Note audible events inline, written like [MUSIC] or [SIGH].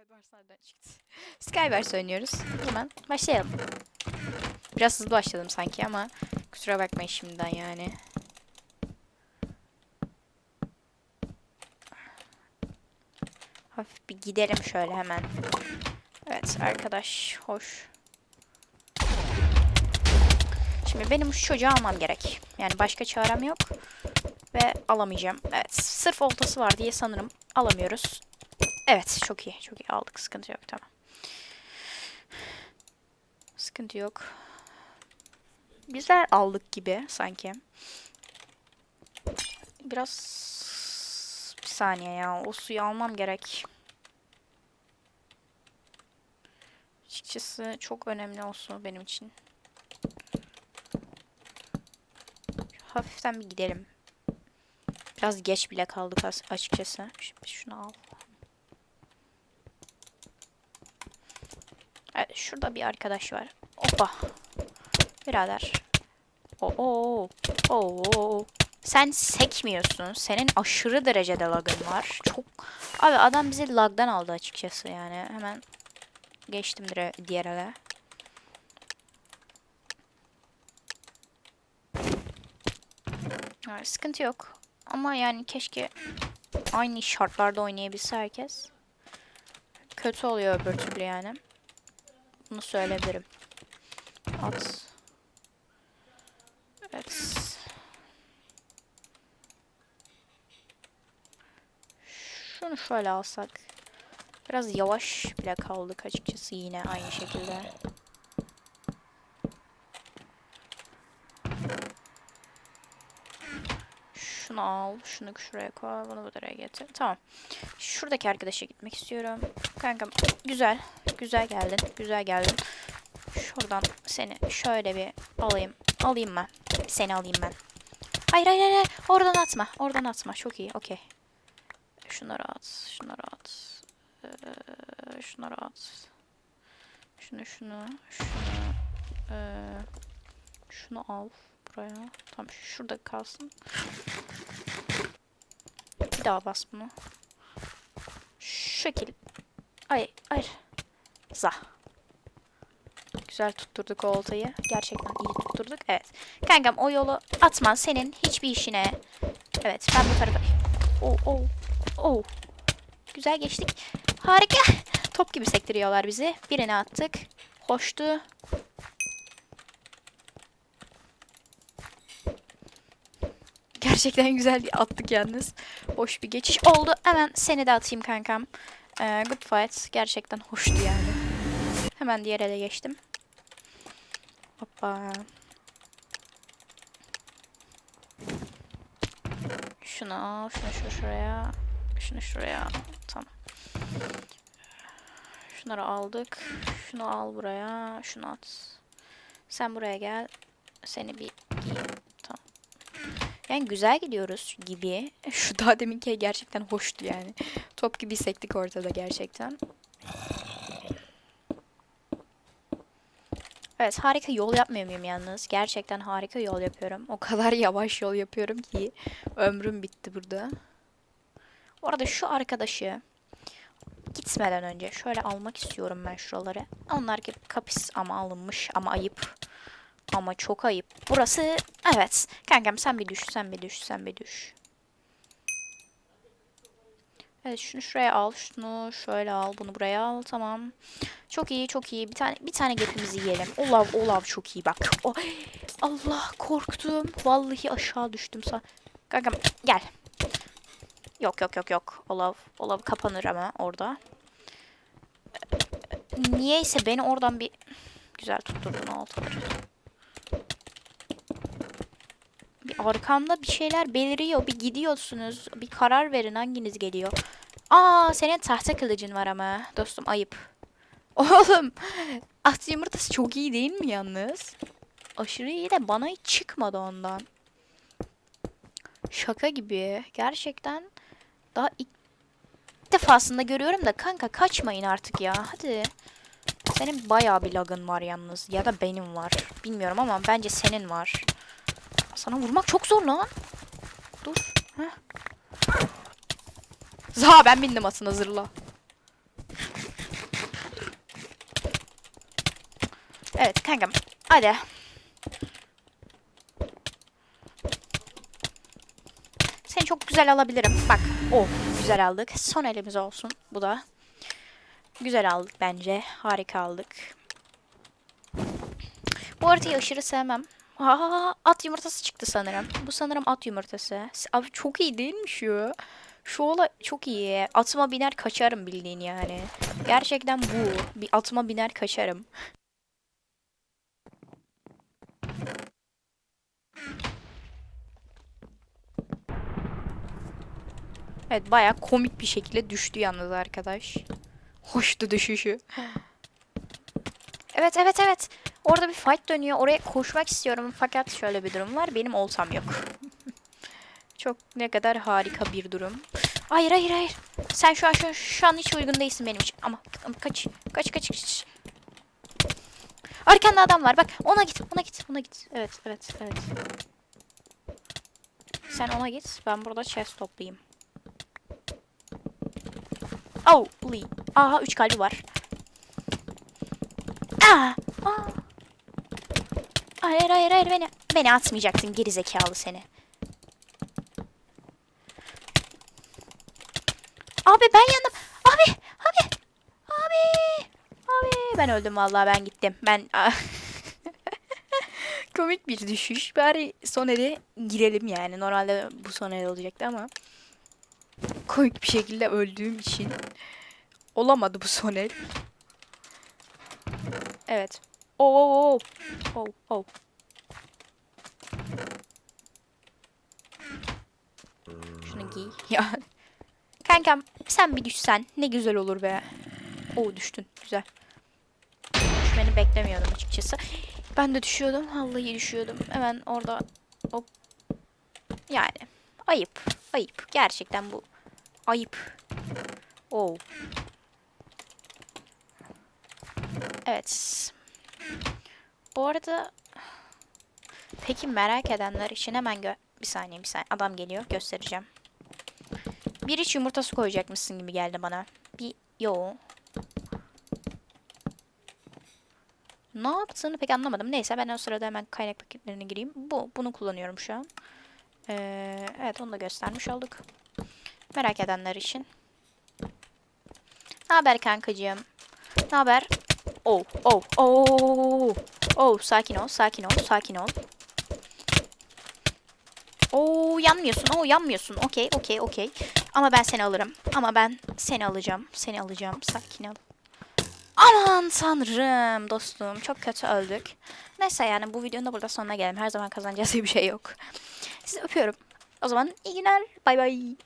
Nereden çıktı? [LAUGHS] Skywars oynuyoruz. Hemen başlayalım. Biraz hızlı başladım sanki ama kusura bakmayın şimdiden yani. Hafif bir gidelim şöyle hemen. Evet arkadaş hoş. Şimdi benim şu çocuğu almam gerek. Yani başka çarem yok. Ve alamayacağım. Evet sırf oltası var diye sanırım alamıyoruz. Evet çok iyi çok iyi aldık sıkıntı yok tamam. Sıkıntı yok. Bizler aldık gibi sanki. Biraz bir saniye ya o suyu almam gerek. Açıkçası çok önemli o su benim için. Hafiften bir gidelim. Biraz geç bile kaldık as- açıkçası. Ş- Şunu al. Evet, şurada bir arkadaş var. Hoppa. Birader. Oo, oo. Sen sekmiyorsun. Senin aşırı derecede lagın var. Çok. Abi adam bizi lagdan aldı açıkçası yani. Hemen geçtim dire- diğer ele. Sıkıntı yok. Ama yani keşke aynı şartlarda oynayabilse herkes. Kötü oluyor öbür türlü yani. Bunu söyleyebilirim. At. Evet. Şunu şöyle alsak. Biraz yavaş bile kaldık açıkçası yine aynı şekilde. Şunu al, şunu şuraya koy, bunu bu buraya getir. Tamam. Şuradaki arkadaşa gitmek istiyorum. Kankam güzel, güzel geldin, güzel geldin. Şuradan seni şöyle bir alayım. Alayım ben. Seni alayım ben. Hayır hayır hayır. Oradan atma. Oradan atma. Çok iyi. Okey. Şunları at. Şunları at. Ee, şunları at. Şunu şunu. Şunu. Ee, şunu al. Buraya. Tamam şurada kalsın. Bir daha bas bunu. Şu şekil. Ay, hayır. Za. Güzel tutturduk o oltayı. Gerçekten iyi tutturduk. Evet. Kankam o yolu atman senin hiçbir işine. Evet ben bu tarafa... Oo, oo, oo. Güzel geçtik. Harika. Top gibi sektiriyorlar bizi. Birini attık. Hoştu. Gerçekten güzel bir attık yalnız. Hoş bir geçiş oldu. Hemen seni de atayım kankam. Ee, good fight. Gerçekten hoştu yani. Hemen diğer ele geçtim. Hoppa. Şunu. Şunu şu şuraya. Şunu şuraya. Tamam. Şunları aldık. Şunu al buraya. Şunu at. Sen buraya gel. Seni bir giyeyim. Tamam. Yani güzel gidiyoruz gibi. [LAUGHS] Şu daha deminki gerçekten hoştu yani. Top gibi sektik ortada gerçekten. Evet harika yol yapmıyor muyum yalnız? Gerçekten harika yol yapıyorum. O kadar [LAUGHS] yavaş yol yapıyorum ki ömrüm bitti burada. Orada şu arkadaşı gitmeden önce şöyle almak istiyorum ben şuraları. Onlar ki kapis ama alınmış ama ayıp. Ama çok ayıp. Burası evet. Kankam sen bir düş, sen bir düş, sen bir düş. Evet şunu şuraya al, şunu şöyle al, bunu buraya al. Tamam. Çok iyi, çok iyi. Bir tane bir tane gapimizi yiyelim. Olav, olav çok iyi bak. O Allah korktum. Vallahi aşağı düştüm sa. Kankam gel. Yok yok yok yok. Olav, olav kapanır ama orada. Niyeyse beni oradan bir güzel tutturdun altları. Bir arkamda bir şeyler beliriyor. Bir gidiyorsunuz. Bir karar verin hanginiz geliyor. Aa senin tahta kılıcın var ama. Dostum ayıp. [LAUGHS] Oğlum. At yumurtası çok iyi değil mi yalnız? Aşırı iyi de bana hiç çıkmadı ondan. Şaka gibi. Gerçekten daha ilk defasında görüyorum da kanka kaçmayın artık ya. Hadi. Senin bayağı bir lagın var yalnız. Ya da benim var. Bilmiyorum ama bence senin var. Sana vurmak çok zor lan. Dur. Heh. Zaha ben bindim atın hazırla. Evet kankam. Hadi. Seni çok güzel alabilirim. Bak. Oh güzel aldık. Son elimiz olsun. Bu da. Güzel aldık bence. Harika aldık. Bu haritayı aşırı sevmem. Aa, at yumurtası çıktı sanırım. Bu sanırım at yumurtası. Abi çok iyi değil mi şu? Şu olay çok iyi. Atıma biner kaçarım bildiğin yani. Gerçekten bu. Bir atıma biner kaçarım. Evet baya komik bir şekilde düştü yalnız arkadaş. Hoştu düşüşü. Evet evet evet. Orada bir fight dönüyor. Oraya koşmak istiyorum fakat şöyle bir durum var. Benim oltam yok. Çok ne kadar harika bir durum. Hayır hayır hayır. Sen şu an şu, şu an hiç uygun değilsin benim için. Ama, ama kaç kaç kaç kaç. Arkanda adam var. Bak ona git ona git ona git. Evet evet evet. Sen ona git. Ben burada chest toplayayım. Oh, Lee. Aha 3 kalbi var. Aa, aa. Hayır hayır hayır beni beni atmayacaktın geri zekalı seni. Abi ben yandım. Abi abi abi abi ben öldüm vallahi ben gittim. Ben [LAUGHS] komik bir düşüş. Bari son ele girelim yani. Normalde bu son el olacaktı ama komik bir şekilde öldüğüm için olamadı bu son el. Evet. Oo oo oo. Oo oo. Şunu giy. [LAUGHS] Ya. Kankam sen bir düşsen ne güzel olur be. Oo düştün. Güzel. Düşmeni beklemiyordum açıkçası. Ben de düşüyordum. Vallahi düşüyordum. Hemen orada hop. Yani ayıp. Ayıp. Gerçekten bu ayıp. Oo. Evet. Bu arada peki merak edenler için hemen gö bir saniye bir saniye adam geliyor göstereceğim. Bir iç yumurtası koyacakmışsın gibi geldi bana. Bir yo. Ne yaptığını pek anlamadım. Neyse ben o sırada hemen kaynak paketlerine gireyim. Bu bunu kullanıyorum şu an. Ee, evet onu da göstermiş olduk. Merak edenler için. Ne haber kankacığım? Ne haber? Oh, oh, oh. Oh, sakin ol, sakin ol, sakin ol. Oo, yanmıyorsun. Oo, yanmıyorsun. Okey, okey, okey. Ama ben seni alırım. Ama ben seni alacağım. Seni alacağım. Sakin ol. Aman tanrım dostum. Çok kötü öldük. Neyse yani bu videonun da burada sonuna gelelim. Her zaman kazanacağız diye bir şey yok. Sizi öpüyorum. O zaman iyi günler. Bay bay.